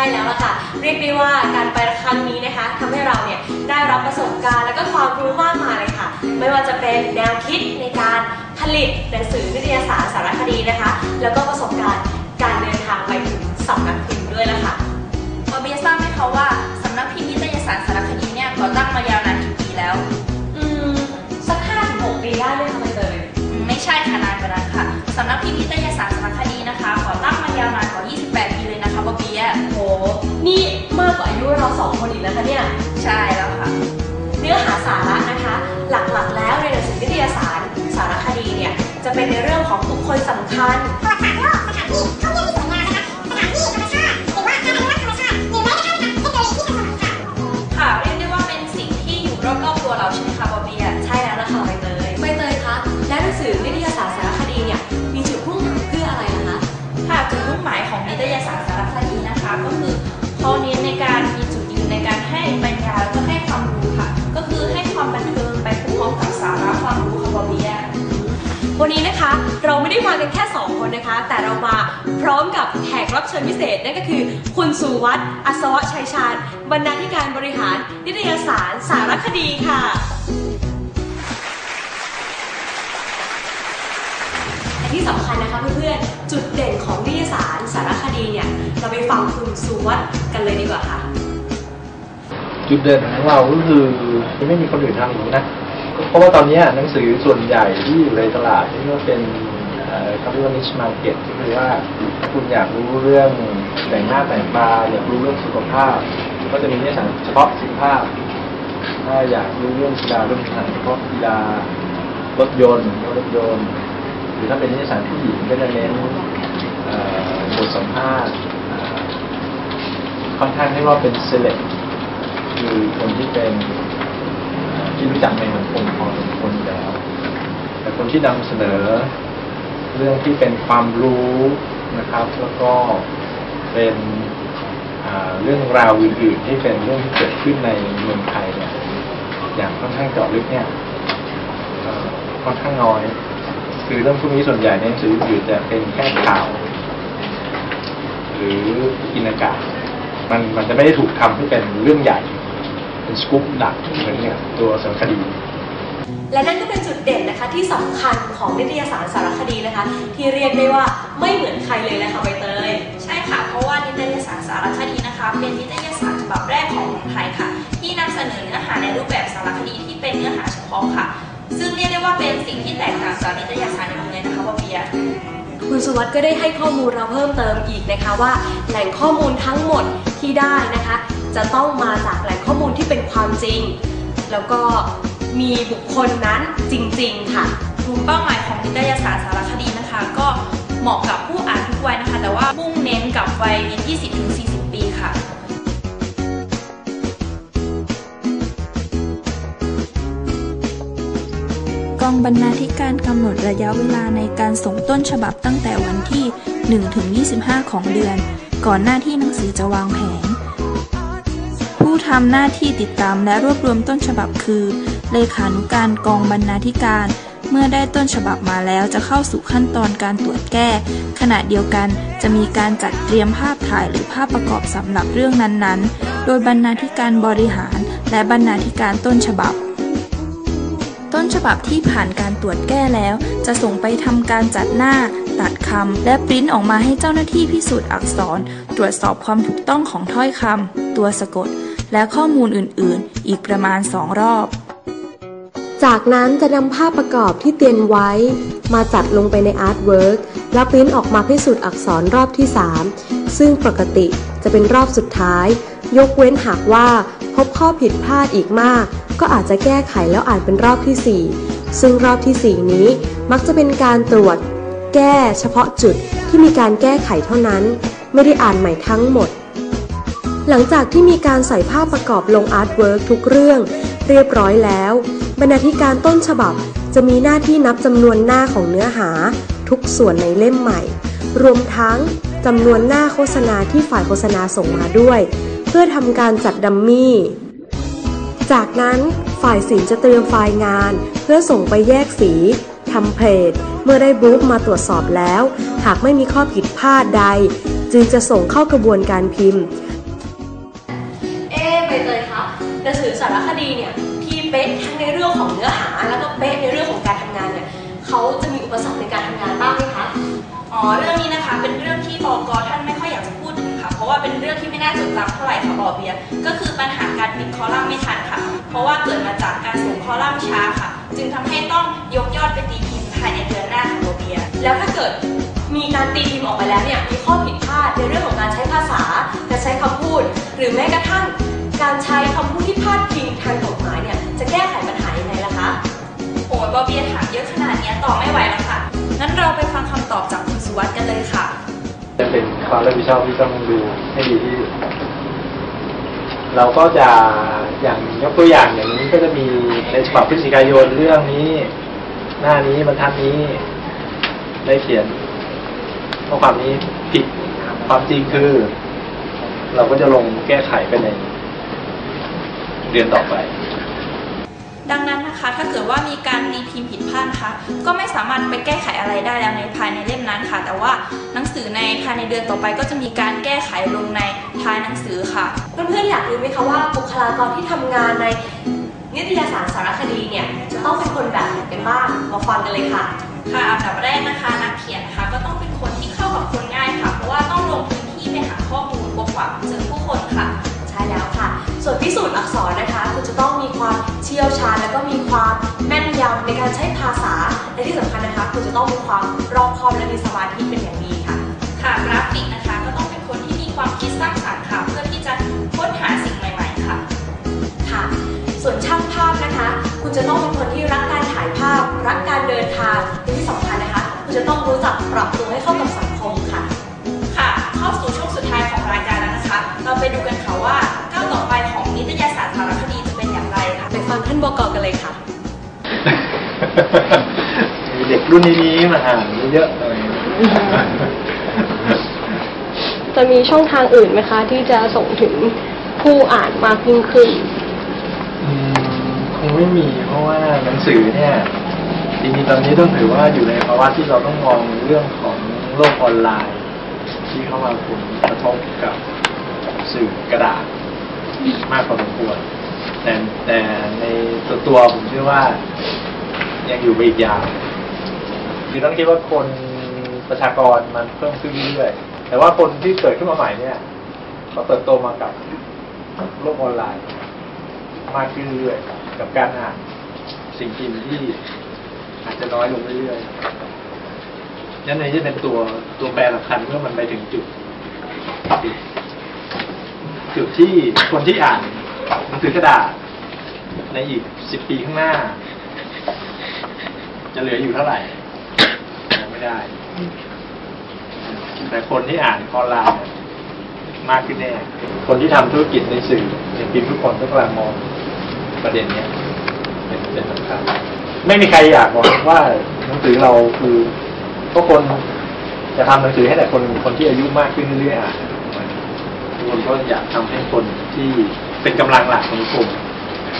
ช่แล้วล่ะค่ะเรียกได้ว่าการไปครั้งนี้นะคะทำให้เราเนี่ยได้รับประสบการณ์และก็ความรู้มากมายเลยค่ะ ไม่ว่าจะเป็นแนวคิดในการผลิตหนังสือนิตยสารสารคดีนะคะ แล้วก็ประสบการณ์การเดินทางไปถึงสำนักพิมพ์ด้วยล่ะค่ะออเบียทราบไหมคะว่า นี่มากกว่าอายุเราสองคนอีกแล้วคะเนี่ย ใช่แล้วค่ะ เนื้อหาสาระนะคะ หลักๆ แล้วในหนังสือวิทยาศาสตร์สารคดีเนี่ย จะเป็นในเรื่องของบุคคลสำคัญประวัติศาสตร์โลก เราไม่ได้มากันแค่ 2 คนนะคะ แต่เรามาพร้อมกับแขกรับเชิญพิเศษนั่นก็คือ คุณสุวัฒน์อัศวะชัยชาญบรรณาธิการบริหาร นิตยสารสารคดีค่ะและที่สำคัญนะคะเพื่อนๆ จุดเด่นของนิตยสารสารคดีเนี่ย เราไปฟังคุณสุวัฒน์กันเลยดีกว่าค่ะ จุดเด่นของเราก็คือไม่มีคนอื่นทำอย่างนี้นะ เพราะว่าตอนนี้หนังสือส่วนใหญ่ที่อยู่ในตลาดนี่ก็เป็นเอ่อเขาเรียกว่า niche market ก็คือว่าคุณอยากรู้เรื่องแต่งหน้าแต่งตาอยากรู้เรื่องสุขภาพ ก็จะมีเนิตยสารเฉพาะสุขภาพ ถ้าอยากรู้เรื่องกีฬาเรื่องนิตยสารเฉพาะกีฬารถยนต์รถยนต์ หรือถ้าเป็นนิตยสารผู้หญิงก็จะเน้นบทสัมภาษณ์ค่อนข้างให้ว่าเป็น select คือคนที่เป็น ที่รู้จักในสังคมพอสมควรอยู่แล้ว แต่คนที่นำเสนอเรื่องที่เป็นความรู้นะครับ แล้วก็เป็นเรื่องราวอื่นๆที่เป็นเรื่องที่เกิดขึ้นในเมืองไทยเนี่ยอย่างค่อนข้างเจาะลึกเนี่ยค่อนข้างน้อย คือเรื่องพวกนี้ส่วนใหญ่ในสื่ออื่นจะเป็นแค่ข่าว หรือกินอากาศ มันมันจะไม่ได้ถูกทำให้เป็นเรื่องใหญ่ เป็นสกู๊ปหนักเหมือนเนี่ยตัวสารคดี และนั่นก็เป็นจุดเด่นนะคะที่สำคัญของนิตยสารสารคดีนะคะ ที่เรียกได้ว่าไม่เหมือนใครเลยนะคะใบเตยใช่ค่ะ เพราะว่านิตยสารสารคดีนะคะ เป็นนิตยสารฉบับแรกของเมืองไทยค่ะ ที่นำเสนอเนื้อหาในรูปแบบสารคดีที่เป็นเนื้อหาเฉพาะค่ะ ซึ่งเรียกได้ว่าเป็นสิ่งที่แตกต่างจากนิตยสารอื่นเลยนะคะบอเบียคุณสุวัสด์ก็ได้ให้ข้อมูลเราเพิ่มเติมอีกนะคะว่า แหล่งข้อมูลทั้งหมดที่ได้นะคะ จะต้องมาจากแหล่งข้อมูลที่เป็นความจริง แล้วก็มีบุคคลนั้นจริง ๆ ค่ะกลุ่มเป้าหมายของนิตยสารสารคดีนะคะ ก็เหมาะกับผู้อ่านทุกวัยนะคะ แต่ว่ามุ่งเน้นกับวัย 20-40 ปีค่ะกองบรรณาธิการกำหนดระยะเวลาในการส่งต้นฉบับตั้งแต่วันที่1ถึง25 ของเดือน ก่อนหน้าที่หนังสือจะวางแผง ผู้ทำหน้าที่ติดตามและรวบรวมต้นฉบับคือ เลขานุการกองบรรณาธิการ เมื่อได้ต้นฉบับมาแล้วจะเข้าสู่ขั้นตอนการตรวจแก้ ขณะเดียวกันจะมีการจัดเตรียมภาพถ่ายหรือภาพประกอบสำหรับเรื่องนั้นๆ โดยบรรณาธิการบริหาร และบรรณาธิการต้นฉบับต้นฉบับที่ผ่านการตรวจแก้แล้ว จะส่งไปทำการจัดหน้า ตัดคำ และปริ้นออกมาให้เจ้าหน้าที่พิสูจน์อักษร ตรวจสอบความถูกต้องของถ้อยคำ ตัวสะกด และข้อมูลอื่นๆ อีกประมาณสองรอบ จากนั้นจะนำภาพประกอบที่เตรียมไว้ มาจัดลงไปในอาร์ตเวิร์กแล้วปริ้นออกมาพิสูจน์อักษรรอบที่ 3 ซึ่งปกติจะเป็นรอบสุดท้าย ยกเว้นหากว่าพบข้อผิดพลาดอีกมาก ก็อาจจะแก้ไขแล้วอ่านเป็นรอบที่ 4 ซึ่งรอบที่ 4 นี้มักจะเป็นการตรวจ แก้เฉพาะจุดที่มีการแก้ไขเท่านั้น ไม่ได้อ่านใหม่ทั้งหมด หลังจากที่มีการใส่ภาพประกอบลงอาร์ตเวิร์กทุกเรื่อง เรียบร้อยแล้ว บรรณาธิการต้นฉบับจะมีหน้าที่นับจำนวนหน้าของเนื้อหา ทุกส่วนในเล่มใหม่ รวมทั้งจำนวนหน้าโฆษณาที่ฝ่ายโฆษณาส่งมาด้วย เพื่อทำการจัดดัมมี่ จากนั้นฝ่ายศิลป์จะเตรียมไฟล์งาน เพื่อส่งไปแยกสีทำเพจเมื่อได้บูฟมาตรวจสอบแล้ว หากไม่มีข้อผิดพลาดใด จึงจะส่งเข้ากระบวนการพิมพ์ สารคดีเนี่ยที่เป๊ะทั้งในเรื่องของเนื้อหา แล้วก็เป๊ะในเรื่องของการทำงานเนี่ยเขาจะมีอุปสรรคในการทำงานบ้างไหมคะอ๋อเรื่องนี้นะคะเป็นเรื่องที่บกท่านไม่ค่อยอยากจะพูดถึงค่ะ เพราะว่าเป็นเรื่องที่ไม่น่าจดจำเท่าไหร่ค่ะบอเบียก็คือปัญหาการพิมพ์คอลัมน์ไม่ทันค่ะ เพราะว่าเกิดมาจากการส่งคอลัมน์ช้าค่ะ จึงทำให้ต้องยกยอดไปตีพิมพ์ภายในเดือนหน้าค่ะบอเบียแล้วถ้าเกิดมีการตีพิมพ์ออกไปแล้วเนี่ยมีข้อผิดพลาดในเรื่องของการใช้ภาษาการใช้คำพูด หรือแม้กระทั่ง การใช้คำพูดที่พาดพิงทางกฎหมายเนี่ยจะแก้ไขปัญหายังไงล่ะคะโอ้ยบอเบียร์ถามเยอะขนาดเนี้ยตอบไม่ไหวแล้วค่ะงั้นเราไปฟังคำตอบจากคุณสุวัสด์กันเลยค่ะ จะเป็นความรับผิดชอบที่ต้องดูให้ดีที่สุดเราก็จะอย่างยกตัวอย่างอย่างนี้ก็จะมีในฉบับพฤศจิกายนเรื่องนี้ หน้านี้บรรทัดนี้ ได้เขียนข้อความนี้ผิดความจริงคือ เราก็จะลงแก้ไขไปใน เดือนต่อไป ดังนั้นนะคะถ้าเกิดว่ามีการตีพิมพ์ผิดพลาดนะคะก็ไม่สามารถไปแก้ไขอะไรได้แล้วในภายในเล่มนั้นค่ะ แต่ว่าหนังสือในภายในเดือนต่อไป ก็จะมีการแก้ไขลงในท้ายหนังสือค่ะ เพื่อนๆอยากรู้ไหมคะว่าบุคลากรที่ทำงานในนิตยสารสารคดีเนี่ยจะต้องเป็นคนแบบไหนกันบ้างมาฟังกันเลยค่ะ ค่ะอันดับแรกนะคะนักเขียนนะคะก็ต้องเป็นคนที่เข้ากับคนง่ายค่ะ เพราะว่าต้องลงพื้นที่ไปหาข้อมูลพบปะเจอผู้คนค่ะใช่แล้วค่ะ ส่วนพิสูจน์อักษรนะคะคุณจะต้องมีความเชี่ยวชาญ แล้วก็มีความแม่นยำในการใช้ภาษาและที่สำคัญนะคะคุณจะต้องมีความรอบคอบและมีสมาธิเป็นอย่างดีค่ะ ค่ะกราฟิกนะคะก็ต้องเป็นคนที่มีความคิดสร้างสรรค์ค่ะเพื่อที่จะค้นหาสิ่งใหม่ ๆ ค่ะค่ะ ส่วนช่างภาพนะคะ คุณจะต้องเป็นคนที่รักการถ่ายภาพ รักการเดินทางและที่สำคัญนะคะ คุณจะต้องรู้จักปรับตัวให้เข้ากับสัง เด็กรุ่นนี้มาอ่านเยอะๆเลยจะมีช่องทางอื่นไหมคะ ที่จะส่งถึงผู้อ่านมากยิ่งขึ้นอืมคงไม่มีเพราะว่าหนังสือเนี่ยจริงๆตอนนี้ต้องถือว่าอยู่ในภาวะที่เราต้องมองเรื่องของโลกออนไลน์ ที่เข้ามาผลกระทบกับสื่อกระดาษมากพอสมควรแต่แต่ในตัวตัวผมเชื่อว่า ยังอยู่ไปอีกยาวคือต้องคิดว่าคนประชากรมันเพิ่มขึ้นเรื่อยๆแต่ว่าคนที่เกิดขึ้นมาใหม่เนี่ยเขาเติบโตมากับโลกออนไลน์ มากขึ้นเรื่อยๆกับการอ่านสิ่งพิมพ์ที่อาจจะน้อยลงเรื่อยๆนั่นเองจะเป็นตัวตัวแปรสำคัญเมื่อมันไปถึงจุด จุดจุดที่คนที่อ่านหนังสือกระดาษในอีกสิบปีข้างหน้า จะเหลืออยู่เท่าไหร่บอกไม่ได้ แต่คนที่อ่านออนไลน์เนี่ยมากขึ้นแน่ คนที่ทำธุรกิจในสื่อในพิมพ์ทุกคนก็กำลังมองประเด็นเนี้ยเป็นเป็นสำคัญไม่มีใครอยากบอกว่าหนังสือเราคือเพราะคนจะทำหนังสือให้แต่คนคนที่อายุมากขึ้นเรื่อยๆอ่านทุกคนก็อยากทำให้คนที่เป็นกำลังหลักของกลุ่ม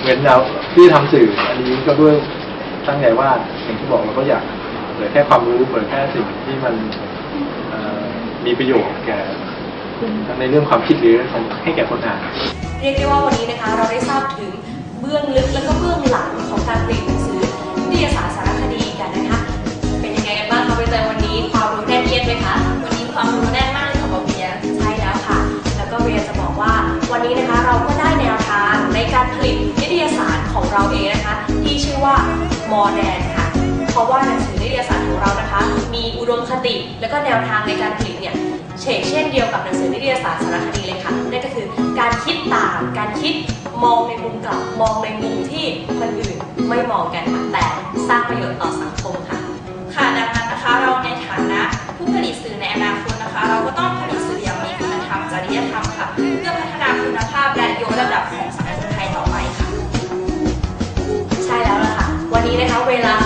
เหมือนเราที่ทำสื่ออันนี้ก็ด้วย ตั้งใจว่าอย่างที่บอกเราก็อยากเผยแค่ความรู้เผยแค่สิ่งที่มันมีประโยชน์แก่ทั้งในเรื่องความคิดหรือของให้แก่คนอ่านเรียกได้ว่าวันนี้นะคะเราได้ทราบถึงเบื้องลึกและก็เบื้องหลังของการผลิตหนังสือนิตยสารสารคดีกันนะคะเป็นยังไงกันบ้างคะใบเตยวันนี้ความรู้แน่นเอียดไหมคะวันนี้ความรู้แน่นมากเลยค่ะบอกเบียใช่แล้วค่ะ แล้วก็เรียจะบอกว่าวันนี้นะคะเราก็ได้แนวทางในการผลิตนิตยสารของเราเองนะคะ ที่ชื่อว่า มอแดนค่ะ เพราะว่าหนังสือนิตยสารของเรานะคะ มีอุดมคติและก็แนวทางในการผลิตเนี่ยเฉกเช่นเดียวกับหนังสือนิตยสารสารคดีเลยค่ะนั่นก็คือการคิดต่างการคิดมองในมุมกลับมองในมุมที่คนอื่นไม่มองกันค่ะแต่สร้างประโยชน์ต่อสังคมค่ะ ค่ะดังนั้นนะคะเราในฐานะผู้ผลิตสื่อในอนาคตนะคะ เราก็ต้อง เวลา